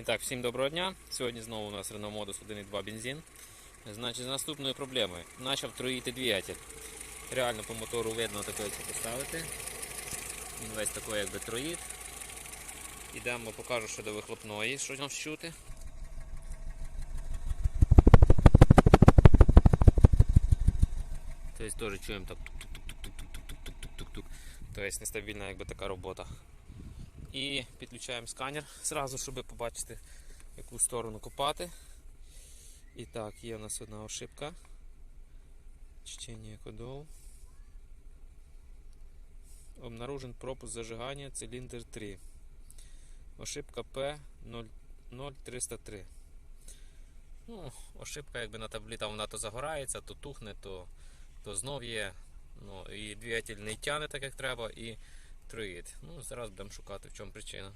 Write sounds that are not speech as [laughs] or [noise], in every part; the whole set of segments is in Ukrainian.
І так, всім доброго дня. Сьогодні знову у нас Renault Modus 1.2 бензин. Значить, з наступною проблемою. Почав троїти двигатель. Реально по мотору видно таке, поставити. Він весь такий якби троїт. Ідемо, покажу що до вихлопної, що там щути. Тобто теж чуємо так тук-тук-тук-тук-тук-тук-тук-тук-тук. Тобто нестабільна якби така робота. І підключаємо сканер зразу, щоб побачити, яку сторону копати. І так, є у нас одна ошибка. Чтение кодов. Обнаружен пропуск зажигання циліндр 3. Ошибка P00303. Ну, ошибка якби на таблі там вона то загорається, то тухне, то, то знов є. Ну, і двигатель не тягне так, як треба, і троїд. Ну, зараз будемо шукати, в чому причина.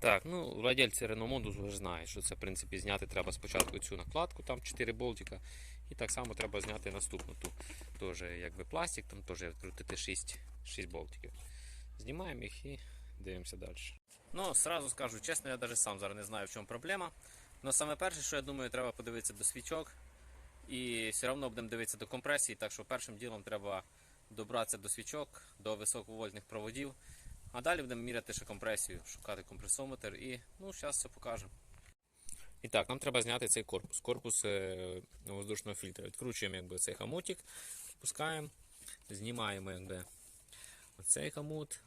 Так, ну, владельці Renault Modus ж знають, що це, в принципі, зняти треба спочатку цю накладку, там 4 болтика. І так само треба зняти наступну ту. Теж якби пластик, там теж відкрутити 6, 6 болтиків. Знімаємо їх і дивимося далі. Ну, сразу скажу чесно, я навіть сам зараз не знаю, в чому проблема. Але саме перше, що я думаю, треба подивитися до свічок. І все одно будемо дивитися до компресії, так що першим ділом треба добратися до свічок, до високовольтних проводів. А далі будемо міряти ще компресію, шукати компресометр і ну, зараз все покажемо. І так, нам треба зняти цей корпус. Корпус е, воздушного фільтра. Відкручуємо якби, цей хамутик, пускаємо, знімаємо якби, оцей хамут.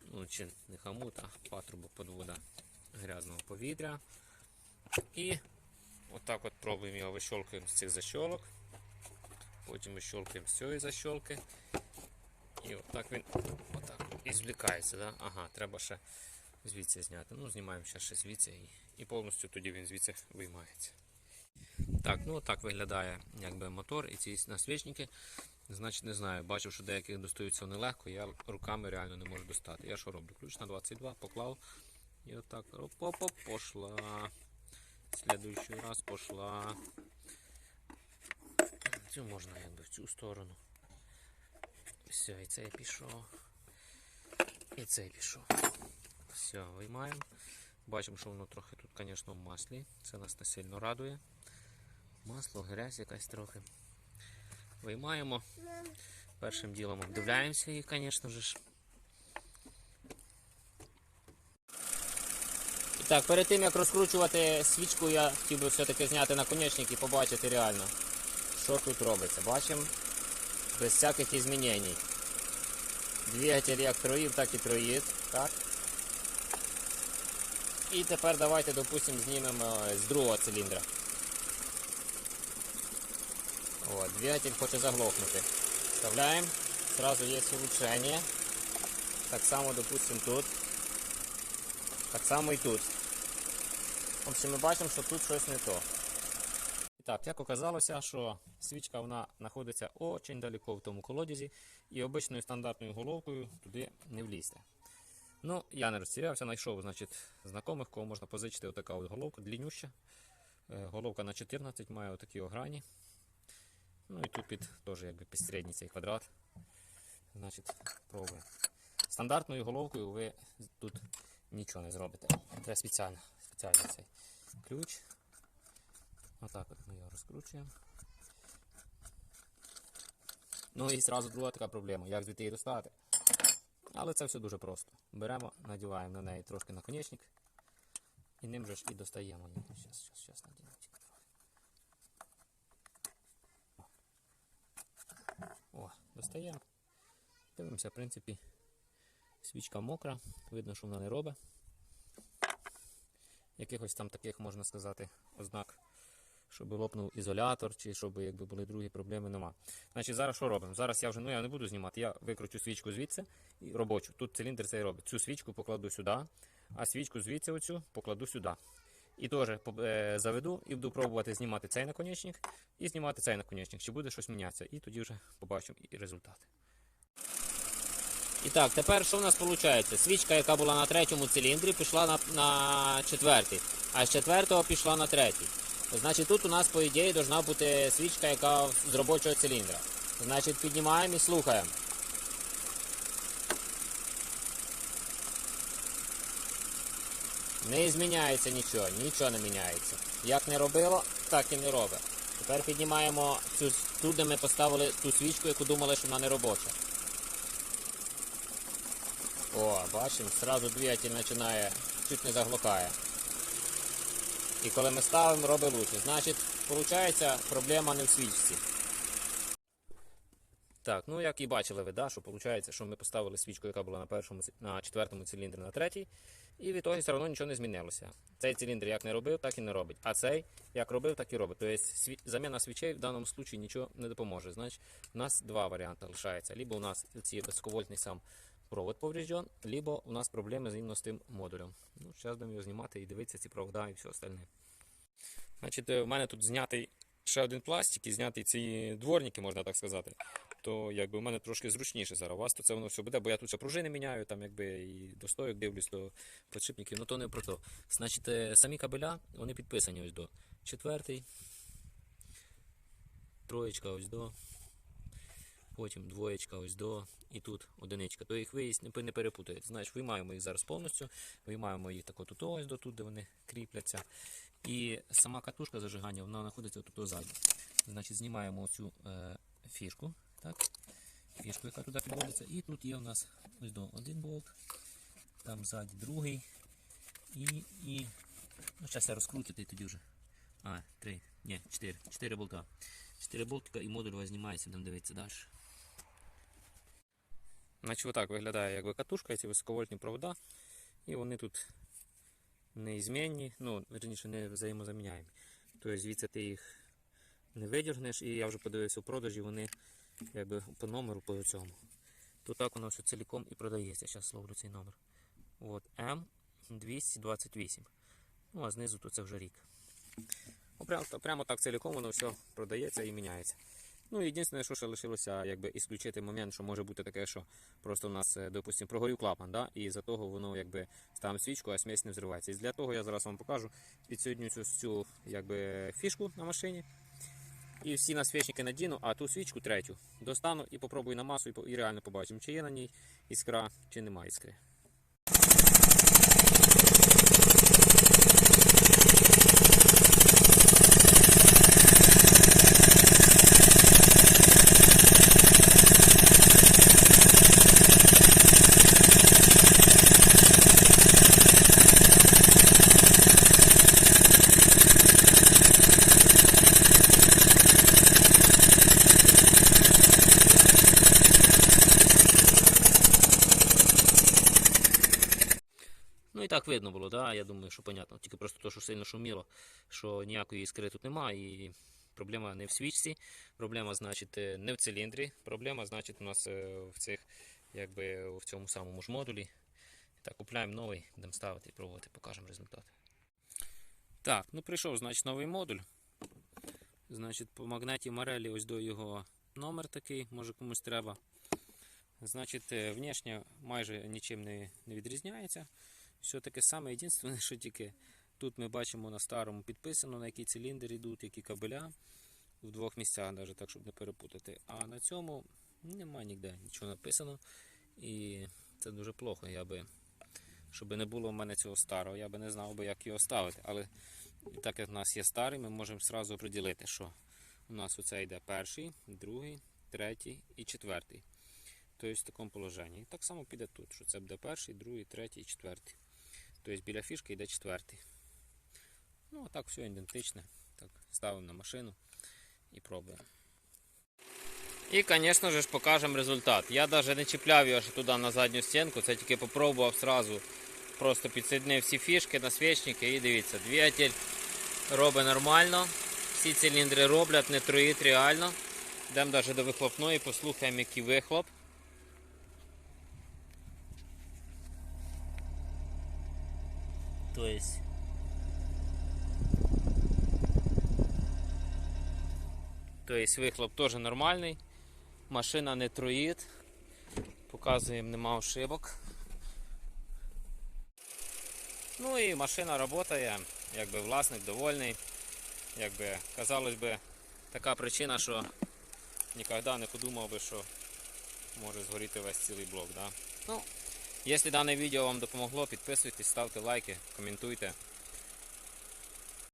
Ну, чи не хамут, а патрубок подвода грязного повітря. І отак от пробуємо його вищолкуємо з цих защолок. Потім вищолкуємо з цієї защолки. І отак він отак і. Да? Ага, треба ще звідси зняти. Ну, знімаємо ще, звідси і, і повністю тоді він звідси виймається. Так, ну отак виглядає якби мотор і ці насвічники. Значить, не знаю, бачив, що деяких достаються вони легко, я руками реально не можу достати. Я що роблю? Ключ на 22, поклав і отак оп-оп, пошла. Слідуючий раз пошла. Цю можна якби в цю сторону. Все, і цей пішов. І цей пішов. Все, виймаємо. Бачимо, що воно трохи тут, звісно, в маслі. Це нас не сильно радує. Масло, грязь якась трохи. Виймаємо. Першим ділом обдивляємося їх, звісно ж. Так, перед тим як розкручувати свічку, я хотів би все-таки зняти наконечник і побачити реально, що тут робиться. Бачимо без всяких змінень. Двигатель як троїв, так і троїд. Так. І тепер давайте, допустимо, знімемо з другого циліндра. О, двигатель хоче заглохнути. Вставляємо. Сразу є улучшення. Так само, допустимо, тут. Так само і тут. В общем, ми бачимо, що тут щось не то. І так, як оказалося, що свічка вона знаходиться очень далеко в тому колодязі і обичною стандартною головкою туди не влізти. Ну, я не розцірявся, знайшов значить, знайомих, кого можна позичити отака от головка, длиннюща. Е, Головка на 14 має отакі ограні. Ну і тут під теж якби під цей квадрат. Значить, пробуємо. Стандартною головкою ви тут нічого не зробите. Треба спеціально, спеціально цей ключ. Отак от ми його розкручуємо. Ну і зразу друга така проблема, як звідти її достати. Але це все дуже просто. Беремо, надіваємо на неї трошки наконечник і ним же ж і достаємо її. Зараз, зараз, зараз надінемо тільки трохи. О, достаємо. Дивимося, в принципі, свічка мокра, видно, що вона не робить. Якихось там таких, можна сказати, ознак щоб лопнув ізолятор, чи щоб якби були другі проблеми, нема. Значить, зараз що робимо? Зараз я вже ну я не буду знімати. Я викручу свічку звідси і робочу. Тут циліндр цей робить. Цю свічку покладу сюди, а свічку звідси оцю покладу сюди. І теж е, заведу і буду пробувати знімати цей наконечник і знімати цей наконечник, чи буде щось мінятися. І тоді вже побачимо і результати. І так, тепер що в нас виходить? Свічка, яка була на третьому циліндрі, пішла на, на четвертий, а з четвертого пішла на третій. Значить, тут у нас, по ідеї, повинна бути свічка, яка з робочого циліндра. Значить, піднімаємо і слухаємо. Не зміняється нічого, нічого не міняється. Як не робило, так і не робить. Тепер піднімаємо цю тут, де ми поставили ту свічку, яку думали, що вона не робоча. О, бачимо, одразу двигатель починає, чуть не заглохає. І коли ми ставимо, робить лучше. Значить, виходить, проблема не в свічці. Так, ну як і бачили ви, да, що виходить, що ми поставили свічку, яка була на першому на четвертому циліндрі на третій, і від того все одно нічого не змінилося. Цей циліндр як не робив, так і не робить. А цей як робив, так і робить. Тобто сві... заміна свічей в даному випадку нічого не допоможе. Значить, у нас два варіанти лишається. Либо у нас ці високовольтний сам провод поврежден, либо у нас проблеми з іменно з тим модулем. Ну, зараз будемо його знімати і дивитися ці провода і все остальне. Значить, в мене тут знятий ще один пластик і знятий ці дворники, можна так сказати. То якби в мене трошки зручніше зараз. У вас то це воно все буде, бо я тут ще пружини міняю, там якби і до стоїк дивлюсь, до підшипників, ну то не про то. Значить, е, самі кабеля, вони підписані ось до четвертий, троєчка ось до, потім двоєчка ось до, і тут одиничка. То їх виїзд не, перепутаєте. Значить, виймаємо їх зараз повністю, виймаємо їх так от ось до тут, де вони кріпляться. І сама катушка зажигання, вона знаходиться тут ззаду. Значить, знімаємо цю е, фішку, так? Фішку, яка туди підводиться. І тут є у нас ось до один болт, там ззаді другий. І, і ну, зараз я розкрутити тоді вже. А, три, ні, чотири. Чотири болта. Чотири болтика і модуль у знімається, будемо дивитися далі. Значить, отак виглядає якби катушка, ці високовольтні провода. І вони тут неізмінні, ну, верніше, не взаємозаміняємі. Тобто звідси ти їх не видіргнеш, і я вже подивився в продажі, вони якби по номеру по цьому. Тут так воно все цілком і продається. Зараз словлю цей номер. От М228. Ну, а знизу то це вже рік. Ну, прямо, прямо так цілком воно все продається і міняється. Ну, єдине, що ще лишилося, якби ісключити момент, що може бути таке, що просто у нас, е, допустимо, прогорів клапан, да? і за того воно якби ставимо свічку, а смесь не взривається. І для того я зараз вам покажу підсоединю цю, цю якби, фішку на машині. І всі насвічники надіну, а ту свічку третю достану і попробую на масу і реально побачимо, чи є на ній іскра, чи немає іскри. Так видно було, да? я думаю, що понятно. Тільки просто то, що сильно шуміло, що ніякої іскри тут немає. І проблема не в свічці, проблема, значить, е, не в циліндрі. Проблема, значить, у нас е, в цих, якби в цьому самому ж модулі. Так, купляємо новий, будемо ставити і пробувати, покажемо результат. Так, ну прийшов, значить, новий модуль. Значить, по магнеті Марелі ось до його номер такий, може комусь треба. Значить, е, майже нічим не, не відрізняється. Все таке саме. Єдине, що [laughs] тільки тут ми бачимо на старому підписано, на який циліндр йдуть, які кабеля в двох місцях, навіть так, щоб не перепутати. А на цьому немає ніде нічого написано. І це дуже плохо. Я би, щоб не було в мене цього старого, я би не знав би, як його ставити. Але так як в нас є старий, ми можемо одразу оприділити, що у нас оце йде перший, другий, третій і четвертий. Тобто в такому положенні. І так само піде тут, що це буде перший, другий, третій і четвертий. Тобто біля фішки йде четвертий. Ну, а так все ідентичне. Так, ставимо на машину і пробуємо. І, звісно ж, покажемо результат. Я навіть не чіпляв його туди на задню стінку, це тільки попробував сразу. Просто підсоединив всі фішки, насвічники і дивіться, двигатель робить нормально. Всі циліндри роблять, не троїть реально. Йдемо навіть до вихлопної, послухаємо, який вихлоп. То есть То есть вихлоп теж нормальний. Машина не троїть. Показуємо, нема ошибок. Ну і машина працює, якби власник довольний. Якби казалось би, така причина, що ніколи не подумав би, що може згоріти весь цілий блок. Да? Ну, Якщо дане відео вам допомогло, підписуйтесь, ставте лайки, коментуйте.